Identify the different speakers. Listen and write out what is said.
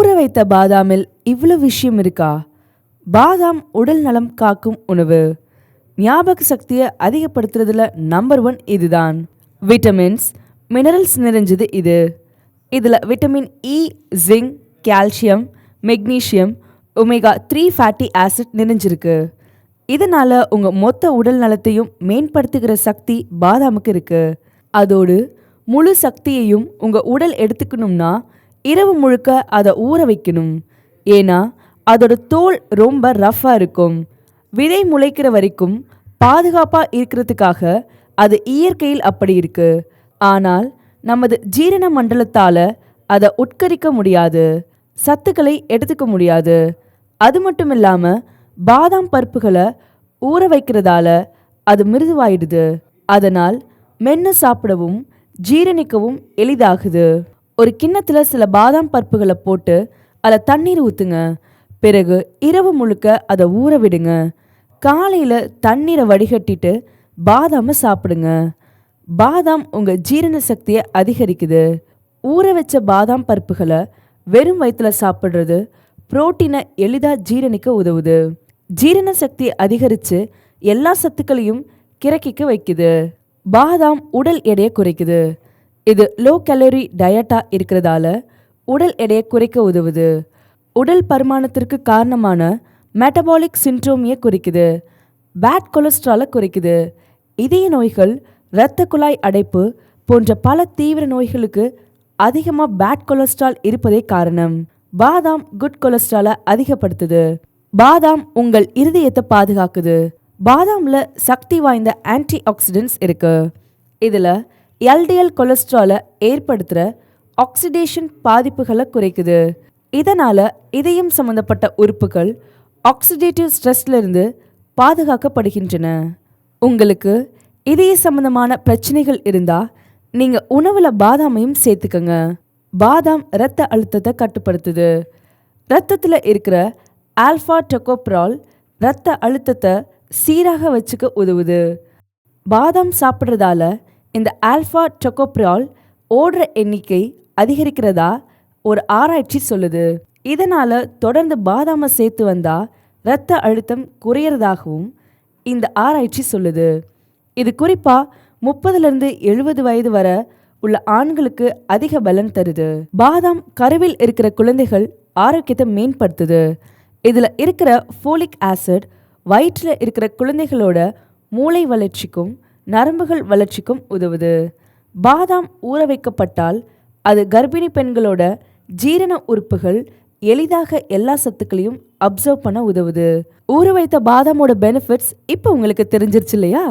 Speaker 1: ஊற வைத்த பாதாமில் இவ்வளோ விஷயம் இருக்கா? பாதாம் உடல் நலம் காக்கும் உணவு. ஞாபக சக்தியை அதிகப்படுத்துறதுல நம்பர் ஒன் இதுதான். விட்டமின்ஸ் மினரல்ஸ் நிறைஞ்சது இது. இதில் vitamin E zinc calcium magnesium omega three fatty acid நிறைஞ்சிருக்கு. இதனால் உங்கள் மொத்த உடல் நலத்தையும் மேம்படுத்துகிற சக்தி பாதாமுக்கு இருக்கு. அதோடு முழு சக்தியையும் உங்கள் உடல் எடுத்துக்கணும்னா இரவு முழுக்க அதை ஊற வைக்கணும். ஏன்னா அதோட தோல் ரொம்ப ரஃப்பாக இருக்கும். விதை முளைக்கிற வரைக்கும் பாதுகாப்பாக இருக்கிறதுக்காக அது இயற்கையில் அப்படி இருக்கு. ஆனால் நமது ஜீரண மண்டலத்தால் அதை உட்கரிக்க முடியாது. சத்துக்களை எடுத்துக்க முடியாது. அது மட்டும் இல்லாமல் பாதாம் பருப்புகளை ஊற வைக்கிறதால அது மிருதுவாயிடுது. அதனால் மென்று சாப்பிடவும் ஜீரணிக்கவும் எளிதாகுது. ஒரு கிண்ணத்தில் சில பாதாம் பருப்புகளை போட்டு அதில் தண்ணீர் ஊற்றுங்க பிறகு இரவு முழுக்க அதை ஊற விடுங்க. காலையில் தண்ணீரை வடிகட்டிட்டு பாதாமை சாப்பிடுங்க. பாதாம் உங்கள் ஜீரண சக்தியை அதிகரிக்குது. ஊற வச்ச பாதாம் பருப்புகளை வெறும் வயிற்றுல சாப்பிட்றது புரோட்டீனை எளிதாக ஜீரணிக்க உதவுது. ஜீரண சக்தி அதிகரித்து எல்லா சத்துக்களையும் கிறக்கிக்க வைக்குது. பாதாம் உடல் எடையை குறைக்குது. இது லோ கலோரி டயட்டாக இருக்கிறதால உடல் எடையை குறைக்க உதவுது. உடல் பருமானத்திற்கு காரணமான மெட்டபாலிக் சிண்ட்ரோமியை குறைக்குது. பேட் கொலஸ்ட்ராலை குறைக்குது. இதய நோய்கள் இரத்த குழாய் அடைப்பு போன்ற பல தீவிர நோய்களுக்கு அதிகமாக பேட் கொலஸ்ட்ரால் இருப்பதே காரணம். பாதாம் குட் கொலஸ்ட்ராலை அதிகப்படுத்துது. பாதாம் உங்கள் இருதயத்தை பாதுகாக்குது. பாதாம்ல சக்தி வாய்ந்த ஆன்டி ஆக்சிடென்ட்ஸ் இருக்கு. இதில் எல்டிஎல் கொலஸ்ட்ராலை ஏற்படுத்துகிற ஆக்சிடேஷன் பாதிப்புகளை குறைக்குது. இதனால் இதயம் சம்பந்தப்பட்ட உறுப்புகள் ஆக்சிடேட்டிவ் ஸ்ட்ரெஸ்லேருந்து பாதுகாக்கப்படுகின்றன. உங்களுக்கு இதய சம்பந்தமான பிரச்சனைகள் இருந்தால் நீங்கள் உணவில் பாதாமையும் சேர்த்துக்கங்க. பாதாம் இரத்த அழுத்தத்தை கட்டுப்படுத்துது. ரத்தத்தில் இருக்கிற ஆல்ஃபா டெக்கோப்ரால் இரத்த அழுத்தத்தை சீராக வச்சுக்க உதவுது. பாதாம் சாப்பிட்றதால இந்த ஆல்ஃபா டொகோப்ரால் ஓடுற எண்ணிக்கை அதிகரிக்கிறதா ஒரு ஆராய்ச்சி சொல்லுது. இதனால் தொடர்ந்து பாதாமை சேர்த்து வந்தால் இரத்த அழுத்தம் குறையிறதாகவும் இந்த ஆராய்ச்சி சொல்லுது. இது குறிப்பாக முப்பதுலேருந்து எழுபது வயது வர உள்ள ஆண்களுக்கு அதிக பலன் தருது. பாதாம் கருவில் இருக்கிற குழந்தைகள் ஆரோக்கியத்தை மேம்படுத்துது. இதில் இருக்கிற ஃபோலிக் ஆசிட் வயிற்றில் இருக்கிற குழந்தைகளோட மூளை வளர்ச்சிக்கும் நரம்புகள் வளர்ச்சிக்கும் உதவுது. பாதாம் ஊற வைக்கப்பட்டால் அது கர்ப்பிணி பெண்களோட ஜீரண உறுப்புகள் எளிதாக எல்லா சத்துக்களையும் அப்சர்வ் பண்ண உதவுது. ஊற வைத்த பாதாமோட பெனிஃபிட்ஸ் இப்போ உங்களுக்கு தெரிஞ்சிருச்சு இல்லையா?